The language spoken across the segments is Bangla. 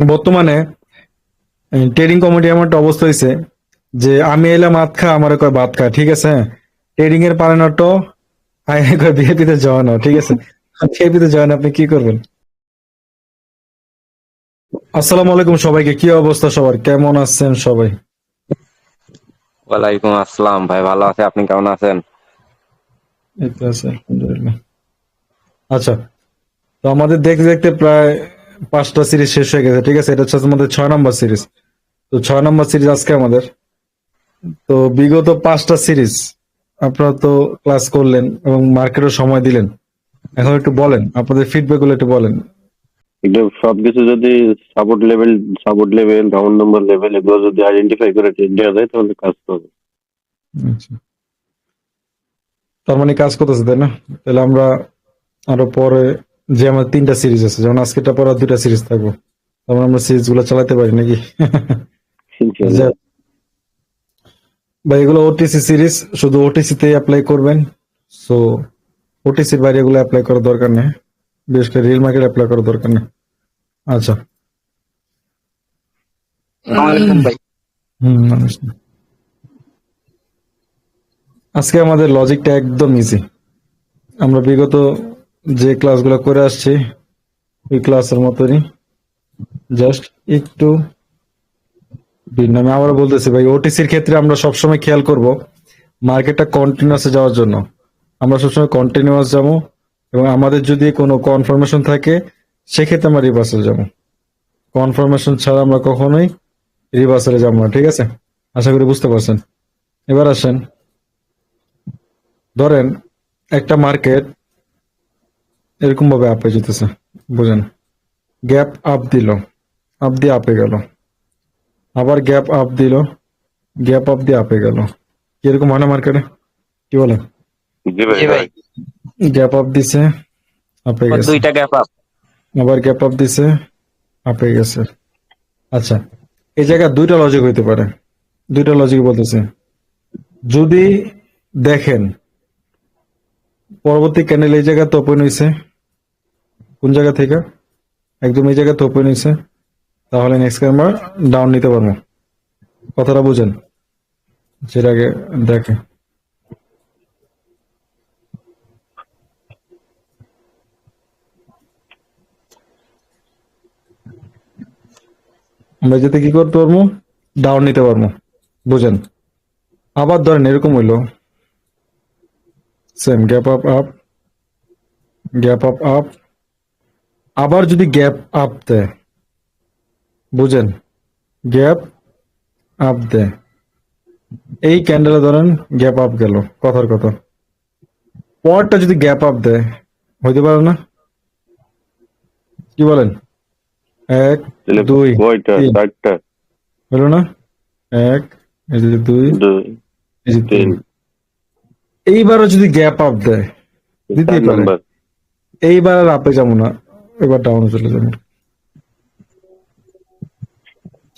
বর্তমানে ট্রেডিং কমিটি এমন একটা অবস্থা হয়েছে যে আমি এলাম ভাত খা আমার কয় ভাত খা ঠিক আছে? ট্রেডিং এর পারে না তো আই কয় বিএপিতে জয়েন ঠিক আছে? বিএপিতে জয়েন আপনি কি করবেন? আসসালামু আলাইকুম সবাইকে কি অবস্থা সবার? কেমন আছেন সবাই? ওয়ালাইকুম আসসালাম ভাই ভালো আছে আপনি কেমন আছেন? এই তো আছে আলহামদুলিল্লাহ। আচ্ছা তো আমাদের দেখতে দেখতে প্রায় পাঁচটা সিরিজ শেষ হয়ে গেছে ঠিক আছে? এটা হচ্ছে আমাদের ছয় নম্বর সিরিজ তো ছয় নম্বর সিরিজ আজকে আমাদের। তো বিগত পাঁচটা সিরিজ আপনারা তো ক্লাস করলেন এবং মার্কেটও সময় দিলেন। এখন একটু বলেন আপনাদের ফিডব্যাকগুলো একটু বলেন। একটু সবকিছু যদি support level support level down number level এগুলো যদি আইডেন্টিফাই করে দেওয়া যায় তাহলে কাজ করবে আচ্ছা। তার মানে কাজ করতেছে তাই না? তাহলে আমরা আরও পরে যে আমার তিনটা সিরিজ আছে যেমন আজকেটা পর আর দুটা সিরিজ থাকব। তারপর আমরা সিরিজগুলো চালাতে পারি নাকি? ভাই এগুলো ওটিসি সিরিজ শুধু ওটিসি তে অ্যাপ্লাই করবেন। সো ওটিসির বাইরে এগুলো অ্যাপ্লাই করার দরকার নেই। বিশেষ করে রিয়েল মার্কেট অ্যাপ্লাই করার দরকার নেই। আচ্ছা। হুম মানুষ আজকে আমাদের লজিকটা একদম ইজি আমরা বিগত যে ক্লাসগুলো করে আসছি, ওই ক্লাসের মতনই। জাস্ট একটু ভিন্ন। আমি আবার বলতেছি ভাই ওটিসির ক্ষেত্রে আমরা সবসময় খেয়াল করব মার্কেটটা কন্টিনিউয়াসে যাওয়ার জন্য। আমরা সবসময় কন্টিনিউয়াস যাব এবং আমাদের যদি কোনো কনফার্মেশন থাকে, সেক্ষেত্রে আমরা রিভার্সাল যাব। কনফার্মেশন ছাড়া আমরা কখনোই রিভার্সালে যাব না, ঠিক আছে? আশা করি বুঝতে পারছেন। এবার আসেন। ধরেন একটা মার্কেট এরকম ভাবে আপে যেতেছে বুঝেন। গ্যাপ আপ দিল আপ দিয়ে আপে গেল। আবার গ্যাপ আপ দিল গ্যাপ আপ দিয়ে আপে গেল। কীরকম হয় না মার্কেটে কি বলে জি ভাই। জি ভাই। গ্যাপ আপ দিছে আপে গেছে। দুইটা গ্যাপ আপ। আবার গ্যাপ আপ দিছে আপে গেছে। আচ্ছা এই জায়গায় দুইটা লজিক হইতে পারে। দুইটা লজিক বলতেছে যদি দেখেন পরবর্তী ক্যান্ডেল এই জায়গাতে ওপেন হয়েছে কোন জায়গা থেকে? একদম এই জায়গাতে ওপেন হয়েছে তাহলে নেক্সট আমরা ডাউন নিতে পারব। কথাটা বুঝেন। আগে দেখে। আমরা যেতে কি করতে পারব? ডাউন নিতে পারব। বুঝেন। আবার ধরেন এরকম হইল। Same gap up up gap up up আবার যদি গ্যাপ আপ দেয় বুঝেন গ্যাপ আপ দেয়। এই ক্যান্ডেলে ধরেন গ্যাপ আপ গেল কথার কথা। পরটা যদি গ্যাপ আপ দেয় হইতে পারে না? কি বলেন? এক দুই হলো না? এক দুই তিন। এইবারও যদি গ্যাপ আপ দেয় দিতেই পারে। এইবার আর আপে যাব না। এবার ডাউনে চলে যাব।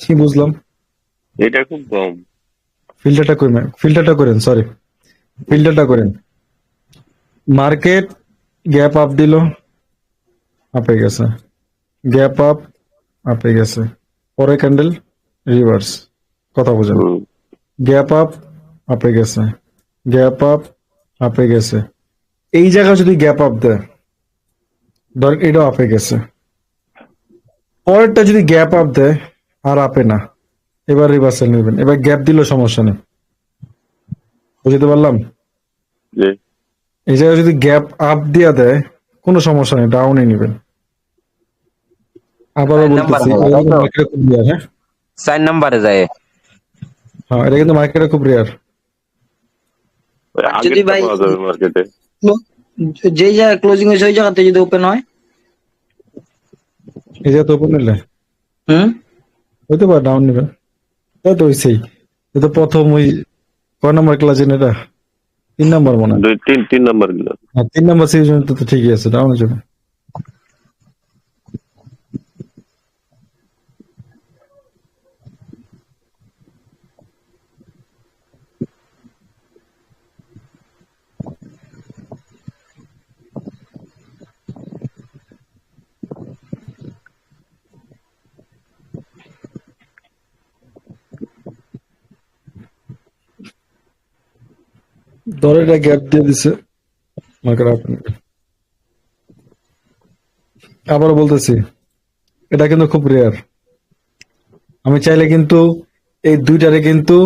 কি বুঝলাম? এটা খুব কম। ফিল্টারটা করেন ফিল্টারটা করেন সরি ফিল্টারটা করেন। মার্কেট গ্যাপ আপ দিল আপে গেছে। গ্যাপ আপ আপে গেছে। পরে ক্যান্ডেল রিভার্স কথা বোঝেন। গ্যাপ আপ আপে গেছে। গ্যাপ আপ আপে গেছে। এই জায়গা যদি গ্যাপ আপ দেয় ধর এটাও আপে গেছে। পরেরটা যদি গ্যাপ আপ দেয় আর আপে না এবার রিভার্সাল নেবেন। এবার গ্যাপ দিলেও সমস্যা নেই। বুঝতে পারলাম? জি। এই জায়গায় যদি গ্যাপ আপ দিয়া দেয় কোনো সমস্যা নেই ডাউনে নেবেন। আবারও বলতেছি এটা খুব রেয়ার হ্যাঁ? চার নাম্বারে যায়। হ্যাঁ এটা কিন্তু মার্কেটে খুব রেয়ার যদি ভাই- যেই জায়গায় ক্লোজিং হয়েছে ওই জায়গাতে যদি ওপেন হয়? এই যে তো ওপেন নিলে হুম হইতে পারে ডাউন নিবে তাই তো হইছেই। এটা প্রথম ওই কয় নাম্বার ক্লাস এটা? তিন নাম্বার মনে হয়। দুই তিন তিন নাম্বারগুলো হ্যাঁ, তিন নাম্বার সিজন তো তো ঠিকই আছে ডাউনে যাবে ধরে এটা গ্যাপ দিয়ে দিছে। আবার বলতেছি এটা কিন্তু খুব রেয়ার আমি চাইলে কিন্তু এই দুইটারে কিন্তু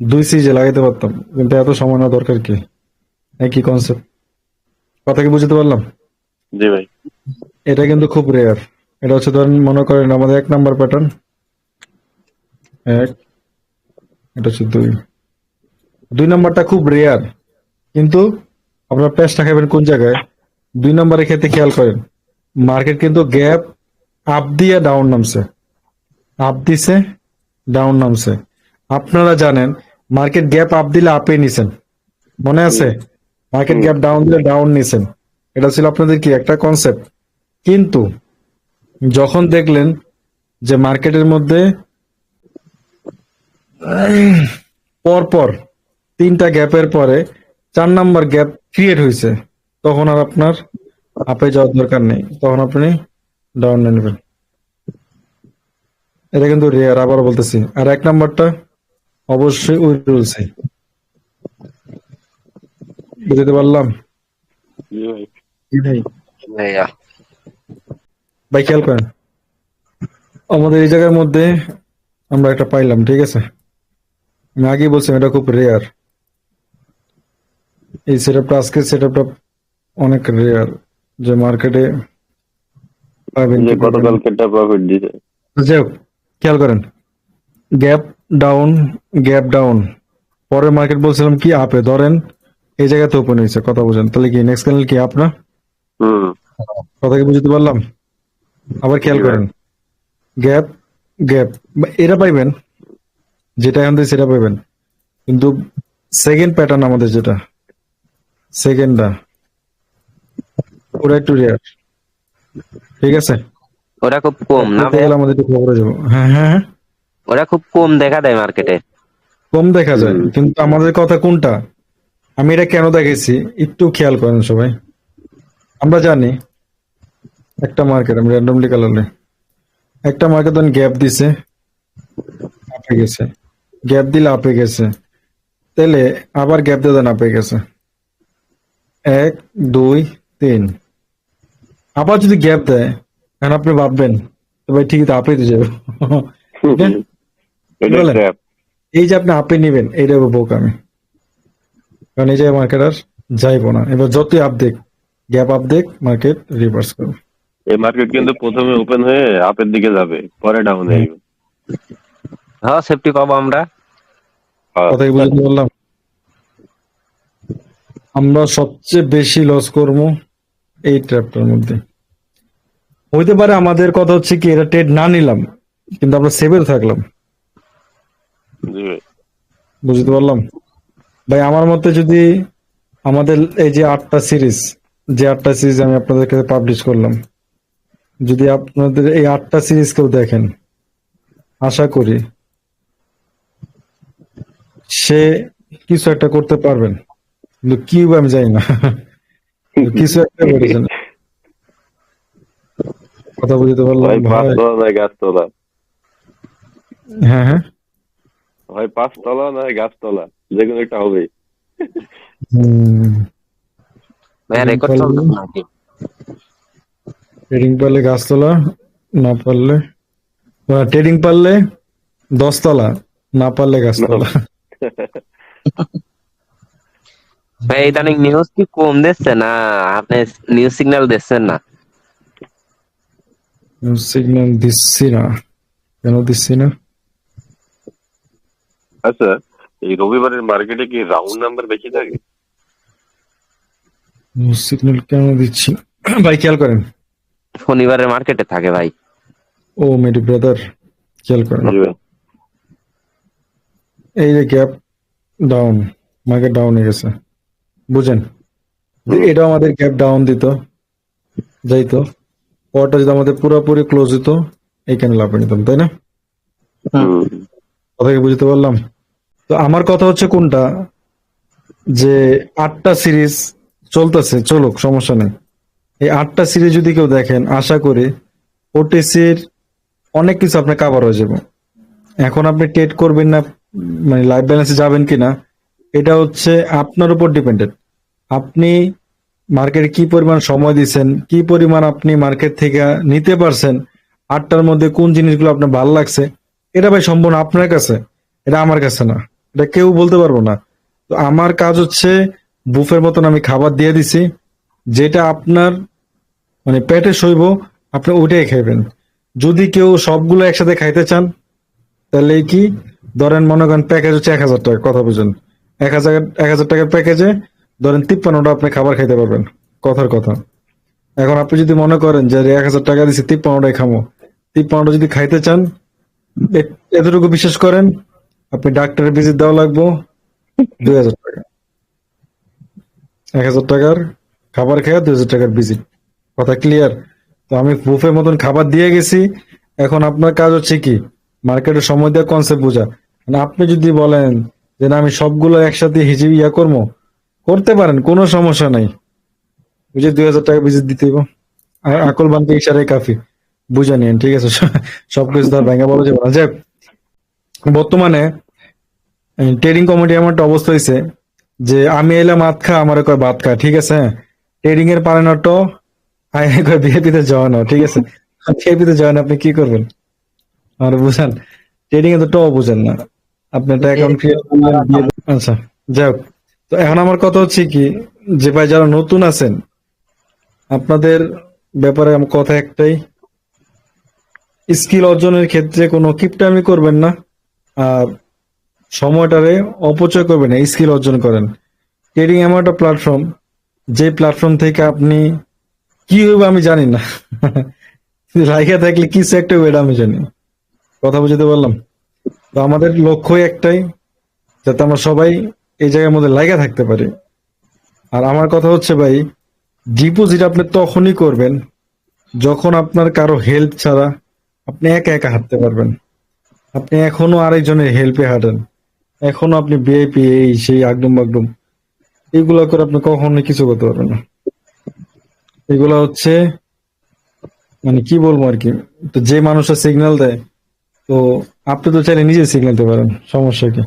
দুই সিজে লাগাইতে পারতাম কিন্তু এত সময় না দরকার কি? একই কনসেপ্ট কথা কি বুঝতে পারলাম? জি ভাই। এটা কিন্তু খুব রেয়ার এটা হচ্ছে ধরেন মনে করেন আমাদের এক নাম্বার প্যাটার্ন এক এটা হচ্ছে দুই। দুই নাম্বারটা খুব রেয়ার কিন্তু আপনার প্যাচটা খাবেন কোন জায়গায়? দুই নম্বরের ক্ষেত্রে খেয়াল করেন মার্কেট কিন্তু গ্যাপ আপ দিয়ে ডাউন নামছে। আপ দিছে ডাউন নামছে। আপনারা জানেন মার্কেট গ্যাপ আপ দিলে আপে নিছেন। মনে আছে? মার্কেট গ্যাপ ডাউন দিলে ডাউন নিছেন। এটা ছিল আপনাদের কি একটা কনসেপ্ট কিন্তু যখন দেখলেন যে মার্কেটের মধ্যে পরপর তিনটা গ্যাপের পরে চার নাম্বার গ্যাপ ক্রিয়েট হয়েছে। তখন আর আপনার আপে যাওয়ার দরকার নেই। তখন আপনি ডাউন নেবেন। এটা কিন্তু রেয়ার আবার বলতেছি। আর এক নাম্বারটা অবশ্যই ওই রুলসে বুঝতে পারলাম? ভাই। খেয়াল করেন। আমাদের এই জায়গার মধ্যে আমরা একটা পাইলাম ঠিক আছে? আমি আগেই বলছিলাম এটা খুব রেয়ার এই সেটআপটা আজকে সেটআপটা অনেক রেয়ার যে মার্কেটে পাবেন যে কি পাবেন প্রফিট দিছে। যাই হোক খেয়াল করেন গ্যাপ ডাউন গ্যাপ ডাউন পরে মার্কেট বলছিলাম কি আপে ধরেন এই জায়গাতে ওপেন হয়েছে কথা বুঝেন। তাহলে কি নেক্সট ক্যানেল কি আপ না? হুম। কথা কি বুঝতে পারলাম? আবার খেয়াল করেন। গ্যাপ গ্যাপ এটা পাইবেন যেটা এখান সেটা পাইবেন। কিন্তু সেকেন্ড প্যাটার্ন আমাদের যেটা সেকেন্ডটা। ওটা একটু রেয়ার ঠিক আছে? ওরা খুব কম না আমাদের একটু খবরে যাব। হ্যাঁ হ্যাঁ হ্যাঁ। ওরা খুব কম দেখা দেয় মার্কেটে। কম দেখা যায়। কিন্তু আমাদের কথা কোনটা? আমি এটা কেন দেখেছি একটু খেয়াল করেন সবাই। আমরা জানি। একটা মার্কেট আমি র্যান্ডমলি কালারলে একটা মার্কেট ধরেন গ্যাপ দিছে। আপে গেছে। গ্যাপ দিলে আপে গেছে। তাহলে আবার গ্যাপ দিয়ে দেন আপে গেছে। এক দুই তিন। আবার যদি গ্যাপ দেয় এখন আপনি ভাববেন তো ভাই ঠিকই তো আপে দিয়ে যাবে এই যে আপনি আপে নিবেন এইটা হবে বোকামি কারণ এই যে মার্কেট আর যাইবো না। এবার যতই আপ দেখ গ্যাপ আপ দেখ মার্কেট রিভার্স করবে। এই মার্কেট কিন্তু প্রথমে ওপেন হয়ে আপের দিকে যাবে পরে ডাউন হয়ে যাবে। হ্যাঁ সেফটি পাবো আমরা। হ্যাঁ। কথাই বুঝতে পারলাম আমরা সবচেয়ে বেশি লস করব এই ট্র্যাপটার মধ্যে। হইতে পারে আমাদের কথা হচ্ছে কি এটা ট্রেড না নিলাম কিন্তু আমরা সেভেল থাকলাম। বুঝতে পারলাম? ভাই আমার মতে যদি আমাদের এই যে আটটা সিরিজ যে আটটা সিরিজ আমি আপনাদের কাছে পাবলিশ করলাম যদি আপনাদের এই আটটা সিরিজ কেউ দেখেন আশা করি সে কিছু একটা করতে পারবেন। কিন্তু কি হবে আমি জানি না। কিছু একটা করেছেন কথা বুঝতে পারলাম ভাই পাঁচ ভাই। তলা নয় গাছ তলা। হ্যাঁ হ্যাঁ। হয় পাঁচ তলা নয় গাছ তলা। যে কোনো একটা নাকি? ট্রেডিং পারলে গাছতলা না পারলে ট্রেডিং পারলে দশতলা না পারলে গাছতলা ভাই ইদানিং নিউজ কি কম দিচ্ছে না? আপনি নিউজ সিগন্যাল দিচ্ছেন না। সিগন্যাল দিচ্ছি না। কেন দিচ্ছি না? আচ্ছা এই রবিবারের মার্কেটে কি রাউন্ড নাম্বার বেশি থাকে? সিগন্যাল কেন দিচ্ছি? না? ভাই খেয়াল করেন। শনিবারের মার্কেটে থাকে ভাই। ও মেডি ব্রাদার খেয়াল করেন। জি ভাই। এই যে গ্যাপ ডাউন মার্কেট ডাউন হয়ে গেছে। বুঝেন? যে এটাও আমাদের গ্যাপ ডাউন দিত। যাইতো। পরটা যদি আমাদের পুরোপুরি ক্লোজ হতো এইখানে লাভ নিতাম তাই না? কথা কি বুঝতে পারলাম? তো আমার কথা হচ্ছে কোনটা? যে আটটা সিরিজ চলতেছে চলুক সমস্যা নেই। এই আটটা সিরিজ যদি কেউ দেখেন আশা করি ওটিসির অনেক কিছু আপনার কাভার হয়ে যাবে। এখন আপনি টেট করবেন না মানে লাইফ ব্যালেন্সে যাবেন কিনা এটা হচ্ছে আপনার উপর ডিপেন্ডেন্ট আপনি মার্কেটে কি পরিমাণ সময় দিচ্ছেন কি পরিমাণ আপনি মার্কেট থেকে নিতে পারছেন? আটটার মধ্যে কোন জিনিসগুলো আপনার ভালো লাগছে? এটা ভাই সম্পূর্ণ আপনার কাছে, এটা আমার কাছে না। এটা কেউ বলতে পারব না। তো আমার কাজ হচ্ছে বুফের মতন আমি খাবার দিয়ে দিছি, যেটা আপনার মানে পেটে সইব আপনি ওইটাই খাইবেন। যদি কেউ সবগুলো একসাথে খাইতে চান, তাহলে কি? ধরেন মনে করেন প্যাকেজ হচ্ছে এক হাজার টাকা, কথা বুঝেন। এক হাজার এক হাজার টাকার প্যাকেজে ধরেন তিপ্পান্নটা আপনি খাবার খাইতে পারবেন, কথার কথা। এখন আপনি যদি মনে করেন যে এক হাজার টাকা দিচ্ছি তিপ্পান্নটাই খামো। তিপ্পান্নটা যদি খাইতে চান এতটুকু বিশ্বাস করেন, আপনি ডাক্তারের ভিজিট দেওয়া লাগবো, দুই হাজার টাকা। এক হাজার টাকার খাবার খেয়ে দুই হাজার টাকার ভিজিট কথা ক্লিয়ার তো আমি বুফের মতন খাবার দিয়ে গেছি। এখন আপনার কাজ হচ্ছে কি? মার্কেটের সময় দেওয়া কনসেপ্ট বোঝা। মানে আপনি যদি বলেন যে না, আমি সবগুলো একসাথে হিসেবে ইয়া করব করতে পারেন কোনো সমস্যা নাই। বুঝে দুই হাজার টাকা ভিজিট দিতে হইব। আর আকল বানকে ইশারাই কাফি। বুঝে নিন ঠিক আছে? সবকিছু তার ভেঙে বলা যাবে না। যাক বর্তমানে ট্রেডিং কমিটি আমার একটা অবস্থা হয়েছে যে আমি এলাম ভাত খা আমার কয় ভাত খা ঠিক আছে? ট্রেডিং এর পারে না তো আই কয় বিএপিতে যাওয়া না ঠিক আছে? বিএপিতে যাওয়া না আপনি কি করবেন? আর বুঝেন ট্রেডিং এ তো ট বুঝেন না। আপনি একটা অ্যাকাউন্ট ক্রিয়েট করলেন আচ্ছা যাই হোক। তো এখন আমার কথা হচ্ছে কি, যে ভাই যারা নতুন আছেন, আপনাদের ব্যাপারে আমার কথা একটাই, স্কিল অর্জনের ক্ষেত্রে কোনো কিপটামি করবেন না, আর সময়টারে অপচয় করবেন না, স্কিল অর্জন করেন। ট্রেডিং এমন একটা প্ল্যাটফর্ম যে প্ল্যাটফর্ম থেকে আপনি কি হইবে আমি জানি না। রাইখা থাকলে কিছু একটা হবে আমি জানি। কথা বুঝতে পারলাম? তো আমাদের লক্ষ্যই একটাই, যাতে আমরা সবাই এই জায়গার মধ্যে লাগা থাকতে পারে। আর আমার কথা হচ্ছে ভাই ডিপোজিট আপনি তখনই করবেন যখন আপনার কারও হেল্প ছাড়া আপনি একা একা হাঁটতে পারবেন। আপনি এখনও আরেকজনের হেল্পে হাঁটেন। এখনও আপনি বিআইপি এই সেই আগডুম বাগডুম, এগুলো করে আপনি কখনো কিছু করতে পারবেন না। এগুলা হচ্ছে মানে কি বলব আর কি, তো যে মানুষটা সিগন্যাল দেয়, তো আপনি তো চাইলে নিজে সিগন্যাল দিতে পারেন, সমস্যা কি?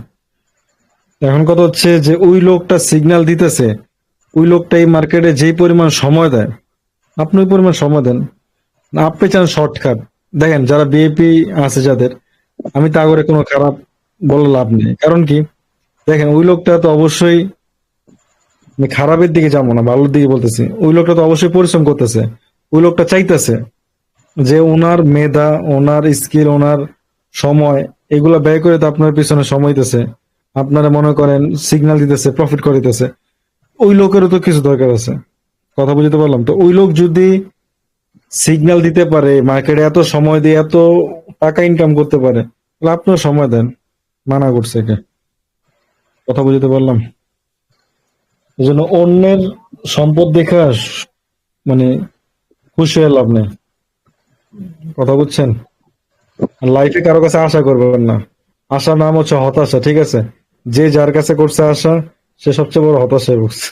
এখন কথা হচ্ছে যে ওই লোকটা সিগন্যাল দিতেছে, ওই লোকটা এই মার্কেটে যেই পরিমাণ সময় দেয়, আপনি ওই পরিমাণ সময় দেন। আপনি চান শর্টকাট দেখেন, যারা বিএপি আছে যাদের, আমি তা করে কোনো খারাপ বলে লাভ নেই। কারণ কি? দেখেন, ওই লোকটা তো অবশ্যই, আমি খারাপের দিকে যাব না, ভালোর দিকে বলতেছি। ওই লোকটা তো অবশ্যই পরিশ্রম করতেছে। ওই লোকটা চাইতেছে যে ওনার মেধা, ওনার স্কিল ওনার সময়, এগুলা ব্যয় করে তো আপনার পিছনে সময় দিতেছে। আপনারা মনে করেন সিগনাল দিতেছে প্রফিট করে দিতেছে ওই লোকেরও তো কিছু দরকার আছে। কথা বুঝতে পারলাম? তো ওই লোক যদি সিগন্যাল দিতে পারে মার্কেটে এত সময় দিয়ে এত টাকা ইনকাম করতে পারে, তাহলে আপনিও সময় দেন, মানা করছে কে? কথা বুঝতে পারলাম? এই জন্য অন্যের সম্পদ দেখা মানে খুশি হয়ে লাভ নেই। কথা বুঝছেন? লাইফে কারও কাছে আশা করবেন না। আশার নাম হচ্ছে হতাশা, ঠিক আছে? যে যার কাছে করছে আশা সে সবচেয়ে বড় হতাশায় ভুগছে।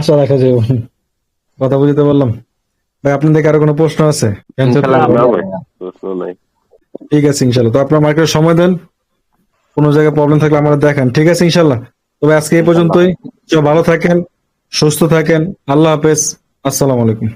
আশা রাখা যাবে কথা বুঝতে পারলাম? ভাই আপনাদের কারও কোনো প্রশ্ন আছে? ঠিক আছে ইনশাল্লাহ। তো আপনার মার্কেটে সময় দেন। কোনো জায়গায় প্রবলেম থাকলে আমরা দেখান। ঠিক আছে ইনশাল্লাহ। তবে আজকে এই পর্যন্তই। ভালো থাকেন সুস্থ থাকেন। আল্লাহ হাফেজ। আসসালামু আলাইকুম।